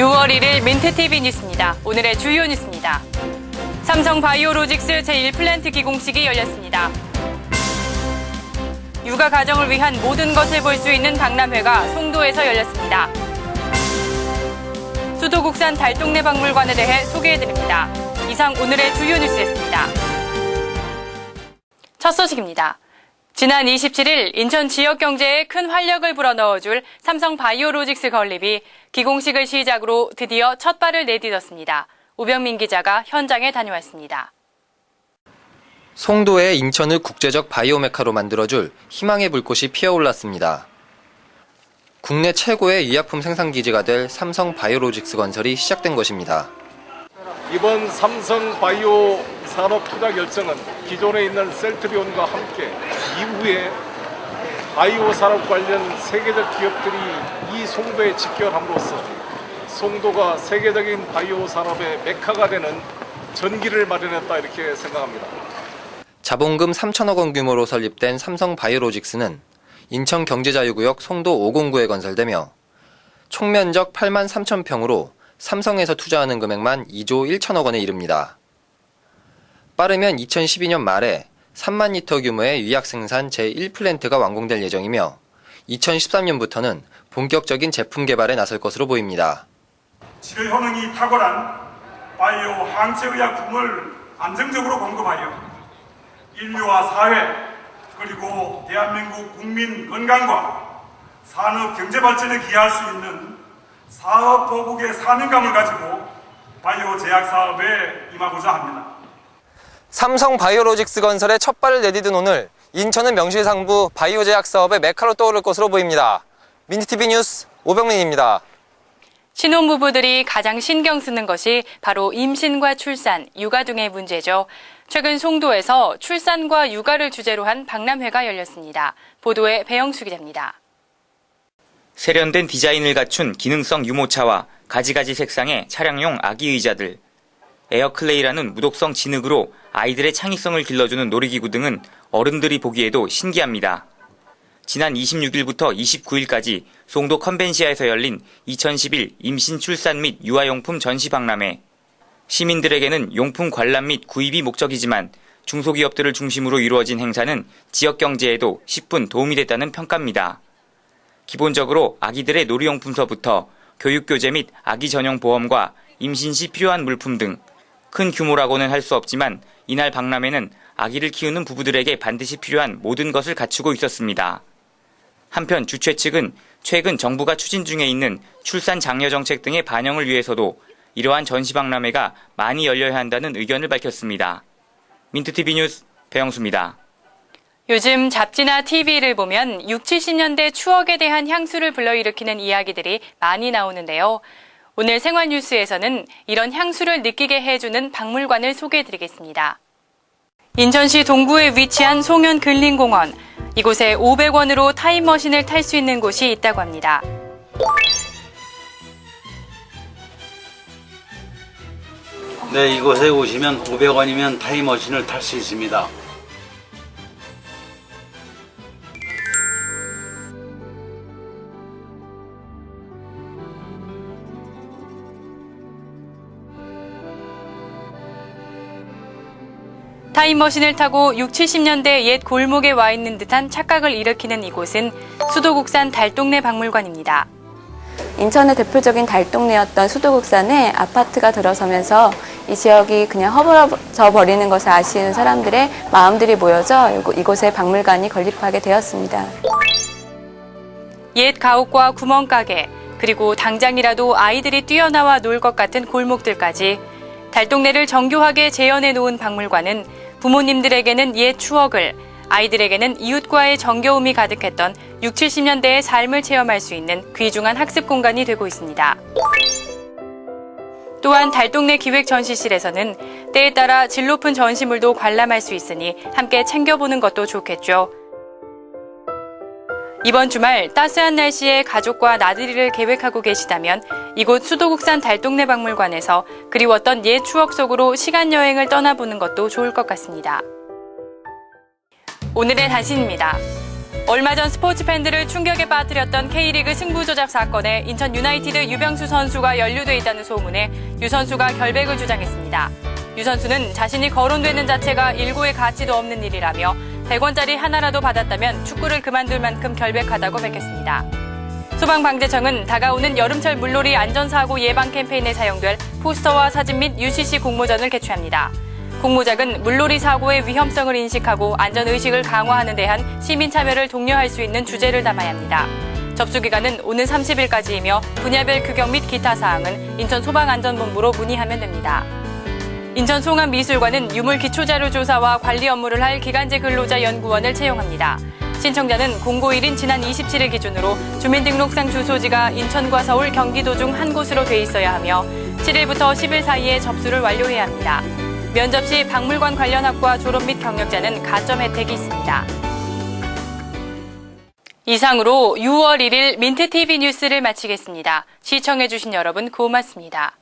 10월 1일 민트TV 뉴스입니다. 오늘의 주요 뉴스입니다. 삼성 바이오로직스 제1플랜트 기공식이 열렸습니다. 육아 가정을 위한 모든 것을 볼 수 있는 박람회가 송도에서 열렸습니다. 수도국산 달동네 박물관에 대해 소개해드립니다. 이상 오늘의 주요 뉴스였습니다. 첫 소식입니다. 지난 27일 인천 지역 경제에 큰 활력을 불어넣어줄 삼성 바이오로직스 건립이 기공식을 시작으로 드디어 첫 발을 내딛었습니다. 우병민 기자가 현장에 다녀왔습니다. 송도의 인천을 국제적 바이오메카로 만들어줄 희망의 불꽃이 피어올랐습니다. 국내 최고의 의약품 생산 기지가 될 삼성 바이오로직스 건설이 시작된 것입니다. 이번 삼성 바이오 산업 투자 결정은 기존에 있는 셀트리온과 함께 이후에 바이오 산업 관련 세계적 기업들이 이 송도에 집결함으로써 송도가 세계적인 바이오 산업의 메카가 되는 전기를 마련했다 이렇게 생각합니다. 자본금 3천억 원 규모로 설립된 삼성 바이오로직스는 인천 경제자유구역 송도 509에 건설되며 총면적 8만 3천 평으로 삼성에서 투자하는 금액만 2조 1천억 원에 이릅니다. 빠르면 2012년 말에 3만 리터 규모의 위약 생산 제1플랜트가 완공될 예정이며 2013년부터는 본격적인 제품 개발에 나설 것으로 보입니다. 치료 효능이 탁월한 바이오 항체 의약품을 안정적으로 공급하여 인류와 사회 그리고 대한민국 국민 건강과 산업 경제 발전에 기여할 수 있는 사업 보국의 사명감을 가지고 바이오 제약 사업에 임하고자 합니다. 삼성 바이오로직스 건설의 첫 발을 내디딘 오늘 인천은 명실상부 바이오 제약 사업의 메카로 떠오를 것으로 보입니다. 민트TV 뉴스 오병민입니다. 신혼부부들이 가장 신경 쓰는 것이 바로 임신과 출산, 육아 등의 문제죠. 최근 송도에서 출산과 육아를 주제로 한 박람회가 열렸습니다. 보도에 배영수 기자입니다. 세련된 디자인을 갖춘 기능성 유모차와 가지가지 색상의 차량용 아기 의자들, 에어클레이라는 무독성 진흙으로 아이들의 창의성을 길러주는 놀이기구 등은 어른들이 보기에도 신기합니다. 지난 26일부터 29일까지 송도 컨벤시아에서 열린 2011 임신 출산 및 유아용품 전시 박람회. 시민들에게는 용품 관람 및 구입이 목적이지만 중소기업들을 중심으로 이루어진 행사는 지역 경제에도 10분 도움이 됐다는 평가입니다. 기본적으로 아기들의 놀이용품서부터 교육교재 및 아기 전용 보험과 임신 시 필요한 물품 등 큰 규모라고는 할 수 없지만 이날 박람회는 아기를 키우는 부부들에게 반드시 필요한 모든 것을 갖추고 있었습니다. 한편 주최 측은 최근 정부가 추진 중에 있는 출산 장려 정책 등의 반영을 위해서도 이러한 전시 박람회가 많이 열려야 한다는 의견을 밝혔습니다. 민트TV 뉴스 배영수입니다. 요즘 잡지나 TV를 보면 6, 70년대 추억에 대한 향수를 불러일으키는 이야기들이 많이 나오는데요. 오늘 생활 뉴스에서는 이런 향수를 느끼게 해주는 박물관을 소개해드리겠습니다. 인천시 동구에 위치한 송현 근린공원. 이곳에 500원으로 타임머신을 탈 수 있는 곳이 있다고 합니다. 네, 이곳에 오시면 500원이면 타임머신을 탈 수 있습니다. 타임머신을 타고 6, 70년대 옛 골목에 와 있는 듯한 착각을 일으키는 이곳은 수도국산 달동네 박물관입니다. 인천의 대표적인 달동네였던 수도국산에 아파트가 들어서면서 이 지역이 그냥 허물어져 버리는 것을 아쉬운 사람들의 마음들이 모여져 이곳에 박물관이 건립하게 되었습니다. 옛 가옥과 구멍가게, 그리고 당장이라도 아이들이 뛰어나와 놀 것 같은 골목들까지 달동네를 정교하게 재현해 놓은 박물관은 부모님들에게는 옛 추억을, 아이들에게는 이웃과의 정겨움이 가득했던 6, 70년대의 삶을 체험할 수 있는 귀중한 학습 공간이 되고 있습니다. 또한 달동네 기획 전시실에서는 때에 따라 질 높은 전시물도 관람할 수 있으니 함께 챙겨보는 것도 좋겠죠. 이번 주말 따스한 날씨에 가족과 나들이를 계획하고 계시다면 이곳 수도국산 달동네 박물관에서 그리웠던 옛 추억 속으로 시간 여행을 떠나보는 것도 좋을 것 같습니다. 오늘의 단신입니다. 얼마 전 스포츠 팬들을 충격에 빠뜨렸던 K리그 승부 조작 사건에 인천 유나이티드 유병수 선수가 연루돼 있다는 소문에 유 선수가 결백을 주장했습니다. 유 선수는 자신이 거론되는 자체가 일고의 가치도 없는 일이라며 100원짜리 하나라도 받았다면 축구를 그만둘 만큼 결백하다고 밝혔습니다. 소방방재청은 다가오는 여름철 물놀이 안전사고 예방 캠페인에 사용될 포스터와 사진 및 UCC 공모전을 개최합니다. 공모작은 물놀이 사고의 위험성을 인식하고 안전의식을 강화하는 데 한 시민 참여를 독려할 수 있는 주제를 담아야 합니다. 접수 기간은 오는 30일까지이며 분야별 규격 및 기타 사항은 인천 소방안전본부로 문의하면 됩니다. 인천 송암미술관은 유물 기초자료 조사와 관리 업무를 할 기간제 근로자 연구원을 채용합니다. 신청자는 공고1인 지난 27일 기준으로 주민등록상 주소지가 인천과 서울, 경기도 중 한 곳으로 돼 있어야 하며 7일부터 10일 사이에 접수를 완료해야 합니다. 면접 시 박물관 관련 학과 졸업 및 경력자는 가점 혜택이 있습니다. 이상으로 6월 1일 민트TV 뉴스를 마치겠습니다. 시청해주신 여러분 고맙습니다.